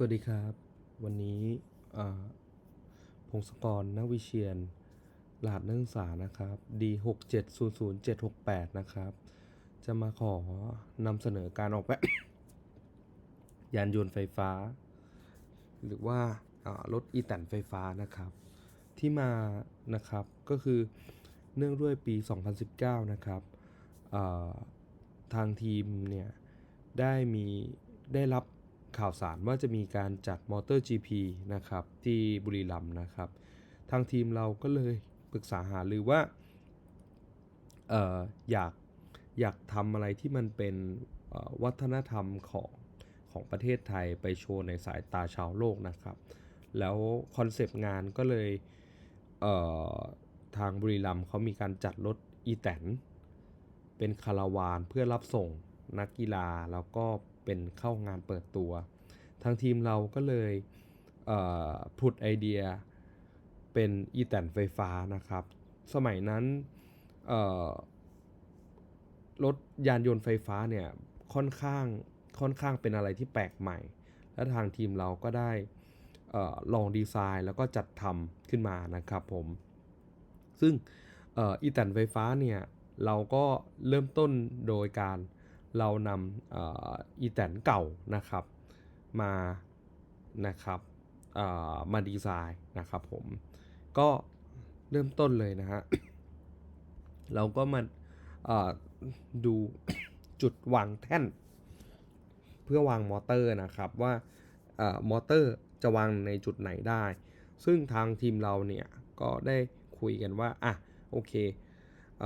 สวัสดีครับ วันนี้พงศกรนักวิเชียนรหัสนักศึกษานะครับ D 6 7 0 0 7 6 8 นะครับ จะมาขอนำเสนอการออกแบบยานยนต์ไฟฟ้า หรือว่ารถอีแตนไฟฟ้านะครับ ที่มานะครับก็คือเนื่องด้วยปี 2019 นะครับทางทีมเนี่ยได้มีได้รับ ข่าวสารว่าจะมีการจัดมอเตอร์ GP นะครับที่บุรีรัมย์นะครับ ทางทีมเราก็เลยปรึกษาหารือว่าเอออยากอยากทำอะไรที่มันเป็นวัฒนธรรมของของประเทศไทยไปโชว์ในสายตาชาวโลกนะครับ แล้วคอนเซปต์งานก็เลยเทางบุรีรัมย์เขามีการจัดรถอีแตนเป็นคาราวานเพื่อรับส่งนักกีฬาแล้วก็ เป็นเข้างานเปิดตัว ทางทีมเราก็เลยเผุดไอเดียเป็นอีแตนไฟฟ้านะครับ สมัยนั้นรถยานยนต์ไฟฟ้าเนี่ยค่อนข้างค่อนข้างเป็นอะไรที่แปลกใหม่ และทางทีมเราก็ได้ออลองดีไซน์แล้วก็จัดทำขึ้นมานะครับผม ซึ่งอีแตนไฟฟ้าเนี่ยเราก็เริ่มต้นโดยการ เรานำอีแตนเก่านะครับมานะครับมาดีไซน์นะครับผมก็เริ่มต้นเลยนะฮะเราก็มาดูจุดวางแท่น เพื่อวางมอเตอร์นะครับว่าอ่อมอเตอร์จะวางในจุดไหนได้ ซึ่งทางทีมเราเนี่ยก็ได้คุยกันว่าอะโอเคอ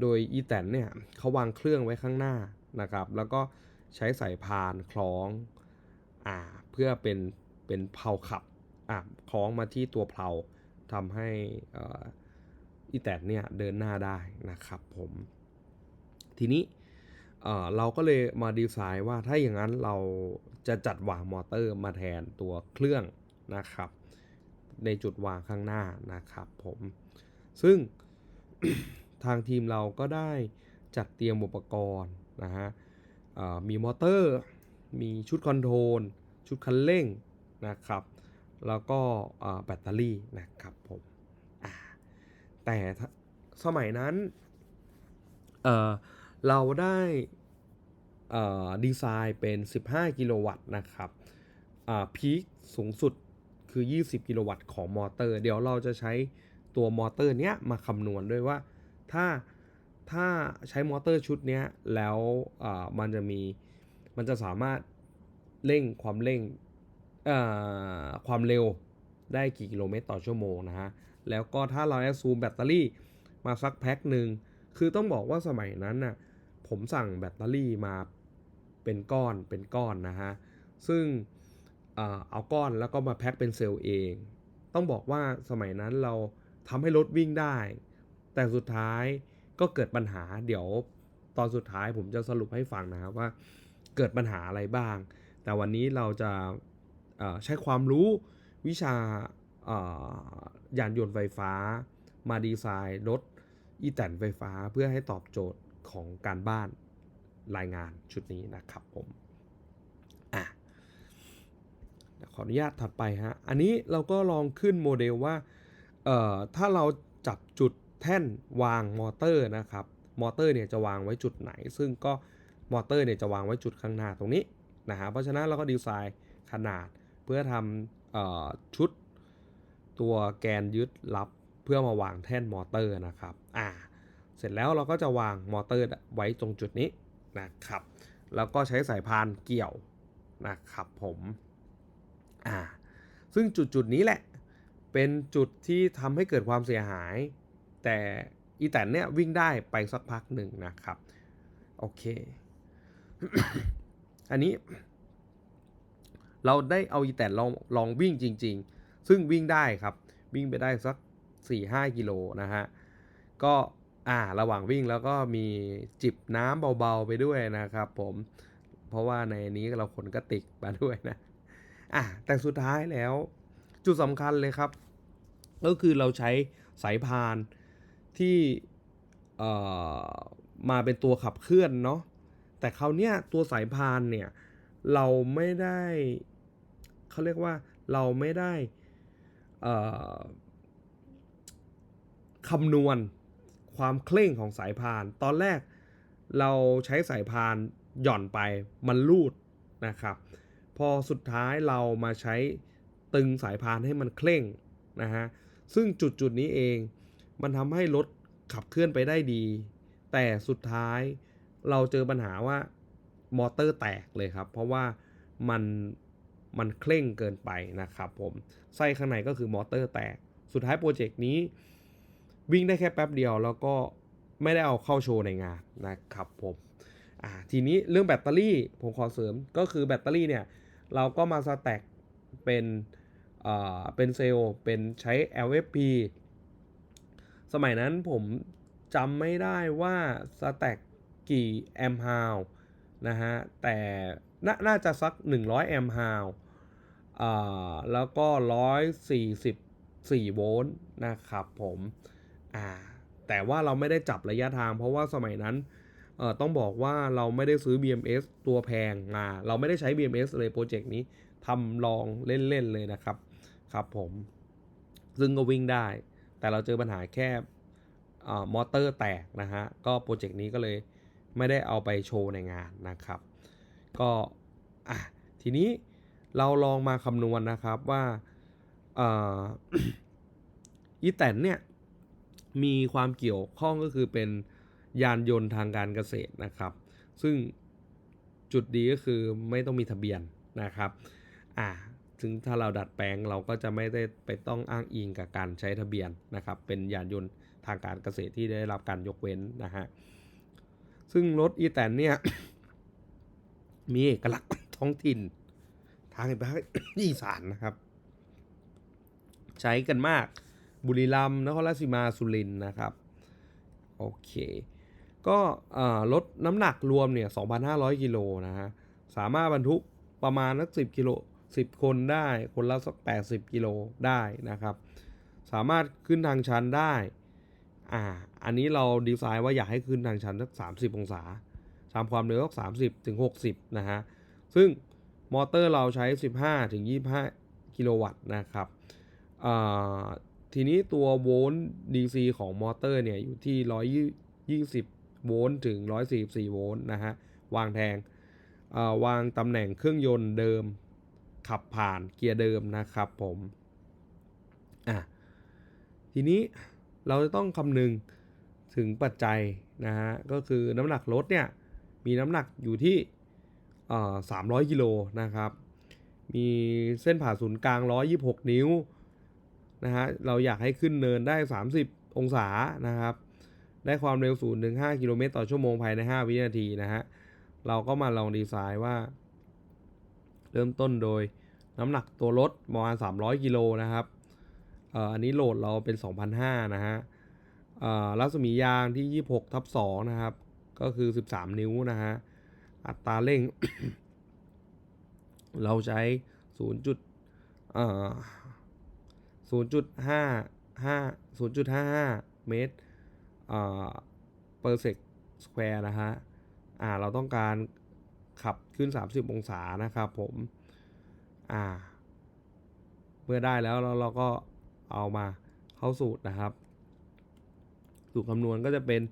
โดยอีแตนเนี่ยเขาวางเครื่องไว้ข้างหน้า นะครับ แล้วก็ใช้สายพานคล้องอ่าเพื่อเป็นเป็นเพลาขับอะคล้องมาที่ตัวเพลาทำให้อีแตนเนี่ยเดินหน้าได้นะครับผมทีนี้เอ่อเราก็เลยมาดีไซน์ว่าถ้าอย่างนั้นเราจะจัดวางมอเตอร์มาแทนตัวเครื่องนะครับ ในจุดวางข้างหน้านะครับผมซึ่งทางทีมเราก็ได้จัดเตรียมอุปกรณ์นะฮะมีมอเตอร์ มีชุดคอนโทรล ชุดคันเร่งนะครับ แล้วก็แบตเตอรี่นะครับผมแต่สมัยนั้นเเราได้ดีไซน์เป็น 15 กิโลวัตต์นะครับพีคสูงสุดคือ 20 กิโลวัตต์ของมอเตอร์ เดี๋ยวเราจะใช้ตัวมอเตอร์เนี้ยมาคำนวณด้วยว่าถ้า ถ้าใช้มอเตอร์ชุดนี้แล้วมันจะมีมันจะสามารถเร่งความเร่งความเร็วได้กี่กิโลเมตรต่อชั่วโมงนะฮะ แล้วก็ถ้าเราแอดซูมแบตเตอรี่มาสักแพ็คหนึ่ง คือต้องบอกว่าสมัยนั้นน่ะผมสั่งแบตเตอรี่มาเป็นก้อนเป็นก้อนนะฮะ ซึ่งเอ่อเอาก้อนแล้วก็มาแพ็คเป็นเซลล์เอง ต้องบอกว่าสมัยนั้นเราทำให้รถวิ่งได้ แต่สุดท้าย ก็เกิดปัญหาเดี๋ยวตอนสุดท้ายผมจะสรุปให้ฟังนะครับว่าเกิดปัญหาอะไรบ้าง แต่วันนี้เราจะใช้ความรู้วิชายานยนต์ไฟฟ้า มาดีไซน์รถอีแตนไฟฟ้าเพื่อให้ตอบโจทย์ของการบ้านรายงานชุดนี้นะครับผมอะขออนุญาตถัดไปฮะ อันนี้เราก็ลองขึ้นโมเดลว่า เอ่อ ถ้าเราจับจุด แท่นวางมอเตอร์นะครับ มอเตอร์เนี่ยจะวางไว้จุดไหน ซึ่งก็มอเตอร์เนี่ยจะวางไว้จุดข้างหน้าตรงนี้นะฮะ เพราะฉะนั้นเราก็ดีไซน์ขนาดเพื่อทำออชุดตัวแกนยึดรับเพื่อมาวางแท่นมอเตอร์นะครับ อ่า เสร็จแล้วเราก็จะวางมอเตอร์ไว้ตรงจุดนี้นะครับ แล้วก็ใช้สายพานเกี่ยวนะครับผม อ่า ซึ่งจุดจุดนี้แหละ เป็นจุดที่ทำให้เกิดความเสียหาย แต่อีแตนเนี่ยวิ่งได้ไปสักพักหนึ่งนะครับ โอเค อันนี้ เราได้เอาอีแตนลองลองวิ่งจริง ๆ ซึ่งวิ่งได้ครับ วิ่งไปได้สัก 4-5 กิโลนะฮะ ก็อ่าระหว่างวิ่งแล้วก็มีจิบน้ำเบาๆไปด้วยนะครับผมเพราะว่าในนี้เราขนกระติกมาด้วยนะอะแต่สุดท้ายแล้วจุดสำคัญเลยครับ ก็คือเราใช้สายพาน ที่มาเป็นตัวขับเคลื่อนเนาะแต่คราวเนี้ยตัวสายพานเนี่ยเราไม่ได้เขาเรียกว่าเราไม่ได้คำนวณความเคร่งของสายพาน ตอนแรกเราใช้สายพานหย่อนไปมันรูดนะครับ พอสุดท้ายเรามาใช้ตึงสายพานให้มันเคร่งนะฮะซึ่งจุดจุดนี้เอง มันทำให้รถขับเคลื่อนไปได้ดี แต่สุดท้ายเราเจอปัญหาว่ามอเตอร์แตกเลยครับ เพราะว่ามันมันเคร่งเกินไปนะครับผมไส้ข้างในก็คือมอเตอร์แตก สุดท้ายโปรเจกต์นี้ วิ่งได้แค่แป๊บเดียวแล้วก็ไม่ได้เอาเข้าโชว์ในงานนะครับผมอ่าทีนี้เรื่องแบตเตอรี่ผมขอเสริมก็คือแบตเตอรี่เนี่ย เราก็มาสแต็กเป็นเอ่อเป็นเซลล์เป็นใช้ LFP สมัยนั้นผมจำไม่ได้ว่าสแต็กกี่แอมป์ฮาวนะฮะ แต่นน่าจะสัก 100 แอมป์ฮาวอ่าแล้วก็ 144 โวลต์นะครับผมอ่าแต่ว่าเราไม่ได้จับระยะทาง เพราะว่าสมัยนั้นเอ่อต้องบอกว่าเราไม่ได้ซื้อ BMS ตัวแพงมาเราไม่ได้ใช้ BMS เลยโปรเจกต์นี้ทำลองเล่นๆเลยนะครับ ครับผม ซึ่งก็วิ่งได้ แต่เราเจอปัญหาแค่มอเตอร์แตกนะฮะ ก็โปรเจกต์นี้ก็เลยไม่ได้เอาไปโชว์ในงานนะครับ ก็อะทีนี้เราลองมาคำนวณนะครับว่าอ่าอีแตนเนี่ยมีความเกี่ยวข้องก็คือเป็นยานยนต์ทางการเกษตรนะครับ ซึ่งจุดดีก็คือไม่ต้องมีทะเบียนนะครับ อ่า ถึงถ้าเราดัดแปลงเราก็จะไม่ได้ไปต้องอ้างอิงกับการใช้ทะเบียนนะครับ เป็นยานยนต์ทางการเกษตรที่ได้รับการยกเว้นนะฮะ ซึ่งรถอีแตนเนี่ย มีเอกลักษณ์ท้องถิ่น ทางภาคอีสานนะครับ ใช้กันมากบุรีรัมย์นครราชสีมาสุรินทร์นะครับ โอเค ก็เอ่อลดน้ำหนักรวมเนี่ย 2,500 กิโลนะฮะ สามารถบรรทุกประมาณสัก10กิโล 10 คนได้ คนละสัก80 กิโลได้นะครับ สามารถขึ้นทางชันได้ อ่า อันนี้เราดีไซน์ว่าอยากให้ขึ้นทางชันสัก 30 องศาตามความเร็วสัก30 ถึง 60 นะฮะ ซึ่งมอเตอร์เราใช้ 15 ถึง 25 กิโลวัตต์นะครับอ่าทีนี้ตัวโวลต์ DC ของมอเตอร์เนี่ยอยู่ที่ 120 โวลต์ถึง 144 โวลต์นะฮะ วางแทงอ่าวางตำแหน่งเครื่องยนต์เดิม ขับผ่านเกียร์เดิมนะครับผมอะทีนี้เราจะต้องคำนึงถึงปัจจัยนะฮะก็คือน้ำหนักรถเนี่ยมีน้ำหนักอยู่ที่300กิโลนะครับ มีเส้นผ่าศูนย์กลาง 126 นิ้วนะฮะเราอยากให้ขึ้นเนินได้ 30 องศานะครับ ได้ความเร็ว0ถึง5กิโลเมตรต่อชั่วโมงภายใน 5 วินาทีนะฮะ เราก็มาลองดีไซน์ว่า เริ่มต้นโดยน้ำหนักตัวรถประมาณ300กิโลนะครับอันนี้โหลดเราเป็น 2,500นะฮะเอ่อรัศมียางที่ 26ทับ2นะครับ ก็คือ 13 นิ้วนะฮะ อัตราเร่ง เราใช้ 0. จุด0.55 0.55 เมตรเอ่อ per sec square นะฮะ อ่า เราต้องการ ขับขึ้น 30 องศานะครับผมอ่าเมื่อได้แล้วเราเราก็เอามาเข้าสูตรนะครับ สูตรคำนวณก็จะเป็น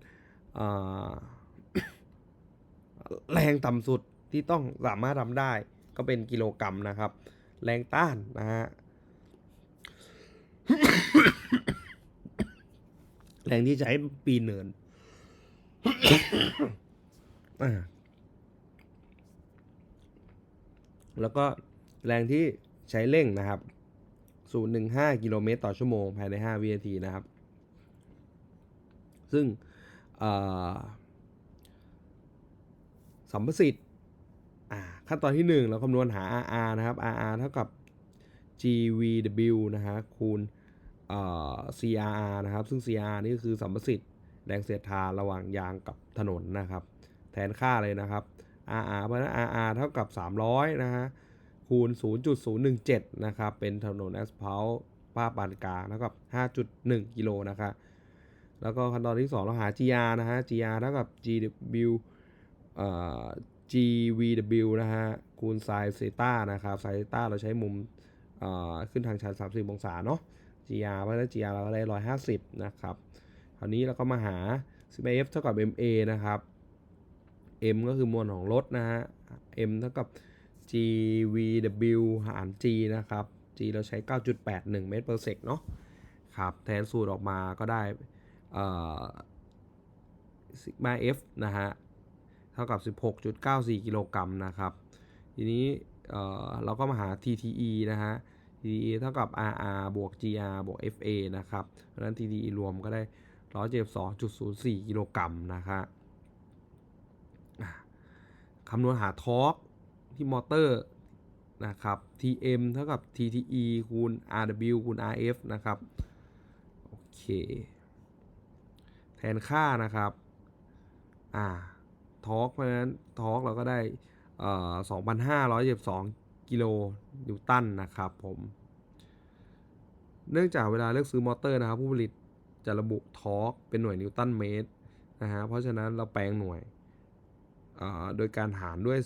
แรงต่ำสุดที่ต้องสามารถทำได้ ก็เป็นกิโลกรัมนะครับ แรงต้านนะฮะแรงที่ใช้ปีนเนิน อ่า แล้วก็แรงที่ใช้เร่งนะครับ 015 กิโลเมตรต่อชั่วโมงภายใน 5 วินาทีนะครับ ซึ่งสัมประสิทธิ์ขั้นตอนที่ 1 เราคำนวณหา RR นะครับ RR เท่ากับ GVW นะฮะคูณ CRR นะครับ ซึ่ง CRR นี่ก็คือสัมประสิทธิ์แรงเสียดทานระหว่างยางกับถนนนะครับ แทนค่าเลยนะครับ RR เพราะฉะนั้น RR เท่ากับ 300 นะฮะ คูณ 0.017 นะครับ เป็นถนนแอสฟัลต์ภาพปานกลางเท่ากับ 5.1 กิโลนะครับ แล้วก็ขั้นตอนที่ 2 เราหา GR นะฮะ GR เท่ากับ GW เอ่อ GVW นะฮะ คูณไซน์เซต้านะครับ ไซน์เซต้าเราใช้มุมเอ่อขึ้นทางชัน 30 องศาเนาะ GR เพราะฉะนั้น GR เราก็ได้ 150 นะครับ คราวนี้เราก็มาหา CF เท่ากับ MA นะครับ M ก็คือมวลของรถนะฮะ M เท่ากับ GVW หาร G นะครับ G เราใช้ 9.81 เมตร per sec เนาะครับ แทนสูตรออกมาก็ได้เอ่อ sigma F นะฮะ เท่ากับ 16.94 กิโลกรัมนะครับ ทีนี้เอ่อเราก็มาหา TTE นะฮะ TTE เท่ากับ RR บวก GR บวก FA นะครับ เพราะนั้น TTE รวมก็ได้ 172.04 กิโลกรัมนะครับอะ คำนวณหาทอร์กที่มอเตอร์นะครับ TM เท่ากับ TTE คูณ RW คูณ RF นะครับ โอเค แทนค่านะครับ อ่า ทอร์กเพราะฉะนั้นทอร์กเราก็ได้เอ่อ2,512กิโลนิวตันนะครับผม เนื่องจากเวลาเลือกซื้อมอเตอร์นะครับ ผู้ผลิตจะระบุทอร์กเป็นหน่วยนิวตันเมตรนะฮะ เพราะฉะนั้นเราแปลงหน่วย โดยการหารด้วย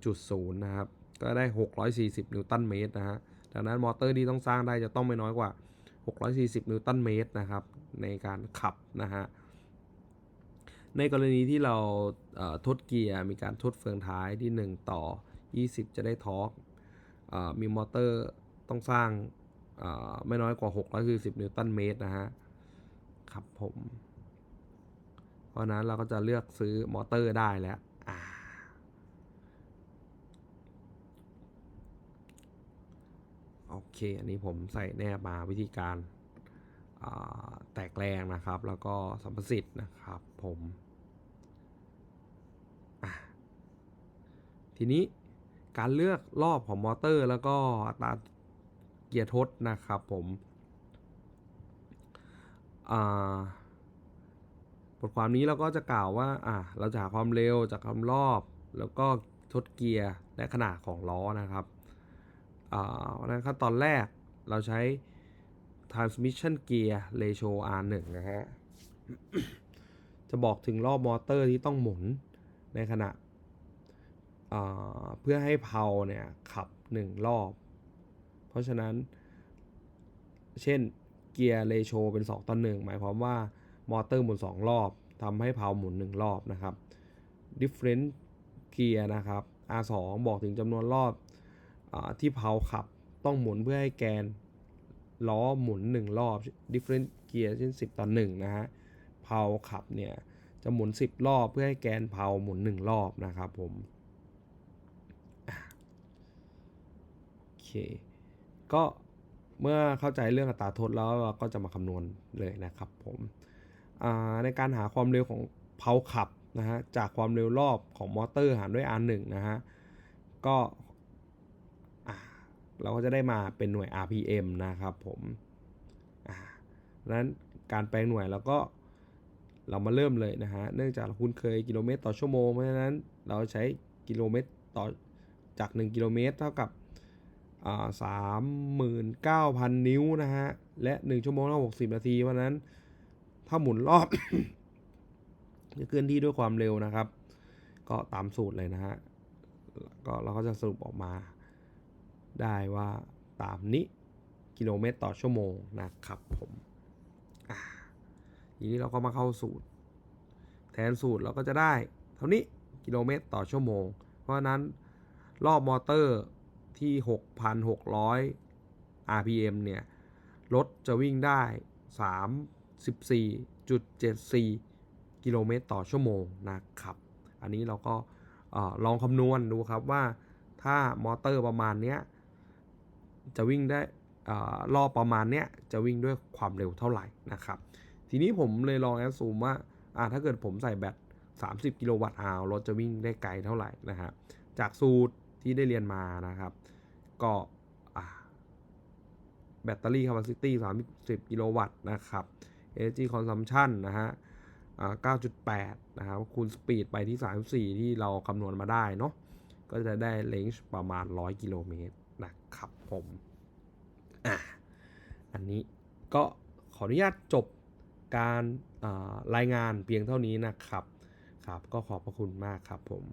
4.0 นะครับ ก็ได้ 640 นิวตันเมตรนะฮะ ดังนั้นมอเตอร์ที่ต้องสร้างได้จะต้องไม่น้อยกว่า 640 นิวตันเมตรนะครับ ในการขับนะฮะ ในกรณีที่เราทดเกียร์มีการทดเฟืองท้ายที่ 1 ต่อ 20 จะได้ทอร์กมีมอเตอร์ต้องสร้างไม่น้อยกว่า 640 นิวตันเมตรนะฮะ ครับผม เพราะนั้นเราก็จะเลือกซื้อมอเตอร์ได้แล้วอ่า โอเค อันนี้ผมใส่แนบมาวิธีการาแตกแรงนะครับ แล้วก็สัมประสิทธิ์นะครับผมทีนี้การเลือกรอบของมอเตอร์ แล้วก็อัตราเกียร์ทดนะครับผมบทความนี้เราก็จะกล่าวว่าอะเราจะหาความเร็วจากความรอบ แล้วก็ทดเกียร์และขนาดของล้อนะครับ เพราะฉะนั้นขั้นตอนแรกเราใช้ transmission gear ratio R1 นะฮะ จะบอกถึงรอบมอเตอร์ที่ต้องหมุนในขณะเพื่อให้เพลาเนี่ยขับ 1 รอบ เพราะฉะนั้น เช่นเกียร์เรโชเป็น 2 ต่อ 1 หมายความว่ามอเตอร์หมุน 2 รอบทำให้เพลาหมุน 1 รอบนะครับ different gear นะครับ R2 บอกถึงจำนวนรอบ ที่เพลาขับต้องหมุนเพื่อให้แกนล้อหมุน 1 รอบ different gear เช่น 10 ต่อ 1 นะฮะเพลาขับเนี่ย จะหมุน 10 รอบเพื่อให้แกนเพลาหมุน 1 รอบนะครับผมโอเค ก็เมื่อเข้าใจเรื่องอัตราทษแล้วเราก็จะมาคำนวณเลยนะครับผมในการหาความเร็วของเพลาขับนะฮะจากความเร็วรอบของมอเตอร์หารด้วย R1 นะฮะก็ เราก็จะได้มาเป็นหน่วย RPM นะครับผมดังนั้นการแปลงหน่วยเราก็เรามาเริ่มเลยนะฮะ เนื่องจากเราคุ้นเคยกิโลเมตรต่อชั่วโมง เพราะฉะนั้นเราใช้กิโลเมตรต่อจาก 1 กิโลเมตรเท่ากับสามหมื่นเก้าพันนิ้วนะฮะ และ 1 ชั่วโมงละหกสิบนาที เพราะฉะนั้นถ้าหมุนรอบจะเคลื่อนที่ด้วยความเร็วนะครับ ก็ตามสูตรเลยนะฮะ ก็เราก็จะสรุปออกมา ได้ว่าตามนี้กิโลเมตรต่อชั่วโมงนะครับผมอ่าทีนี้เราก็มาเข้าสูตร แทนสูตรเราก็จะได้ เท่านี้กิโลเมตรต่อชั่วโมง เพราะนั้นรอบมอเตอร์ที่ 6,600 RPM เนี่ย รถจะวิ่งได้ 34.74 กิโลเมตรต่อชั่วโมงนะครับ อันนี้เราก็ลองคำนวณดูครับว่าถ้ามอเตอร์ประมาณเนี้ย จะวิ่งได้เอ่อรอบประมาณเนี้ยจะวิ่งด้วยความเร็วเท่าไหร่นะครับ ทีนี้ผมเลยลองแอดซูมว่าอ่าถ้าเกิดผมใส่แบต 30 กิโลวัตต์อาวรถจะวิ่งได้ไกลเท่าไหร่นะฮะจากสูตรที่ได้เรียนมานะครับ ก็แบตเตอรี่ capacity 30 กิโลวัตต์นะครับ energy consumption นะฮะอ่า9.8 นะครับ คูณสปีดไปที่ 34 ที่เราคำนวณมาได้เนาะก็จะได้ range ประมาณ 100 กิโลเมตรนะครับ ผมอะอันนี้ก็ขออนุญาตจบการารายงานเพียงเท่านี้นะครับครับ ก็ขอบพระคุณมากครับผม